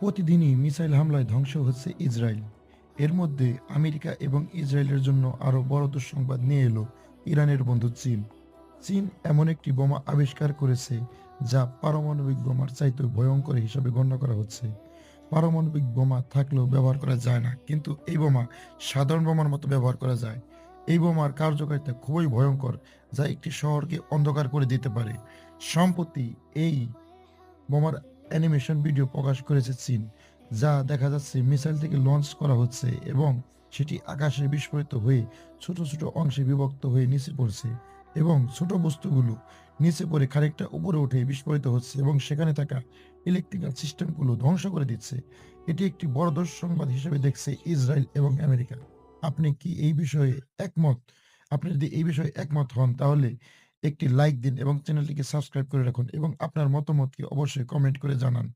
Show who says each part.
Speaker 1: প্রতিদিনই মিসাইল হামলায় ধ্বংস হচ্ছে ইসরায়েল। এর মধ্যে আমেরিকা এবং ইসরায়েলের জন্য আরও বড় দুঃসংবাদ নিয়ে এলো ইরানের বন্ধু চীন। চীন এমন একটি বোমা আবিষ্কার করেছে যা পারমাণবিক বোমার চাইতে ভয়ঙ্কর হিসাবে গণ্য করা হচ্ছে। পারমাণবিক বোমা থাকলেও ব্যবহার করা যায় না, কিন্তু এই বোমা সাধারণ বোমার মতো ব্যবহার করা যায়। এই বোমার কার্যকারিতা খুবই ভয়ঙ্কর, যা একটি শহরকে অন্ধকার করে দিতে পারে। সম্প্রতি এই বোমার অ্যানিমেশন ভিডিও প্রকাশ করেছে চীন, যা দেখা যাচ্ছে মিসাইল থেকে লঞ্চ করা হচ্ছে এবং সেটি আকাশে বিস্ফোরিত হয়ে ছোট ছোট অংশে বিভক্ত হয়ে নিচে পড়ছে এবং ছোট বস্তুগুলো নিচে পড়ে খানিকটা উপরে উঠে বিস্ফোরিত হচ্ছে এবং সেখানে থাকা ইলেকট্রিক্যাল সিস্টেমগুলো ধ্বংস করে দিচ্ছে। এটি একটি বড় দুঃসংবাদ হিসেবে দেখছে ইসরায়েল এবং আমেরিকা। আপনি কি এই বিষয়ে একমত? আপনি যদি এই বিষয়ে একমত হন, তাহলে একটি লাইক দিন এবং চ্যানেলটিকে সাবস্ক্রাইব করে রাখুন এবং আপনার মতামতকে অবশ্যই কমেন্ট করে জানান।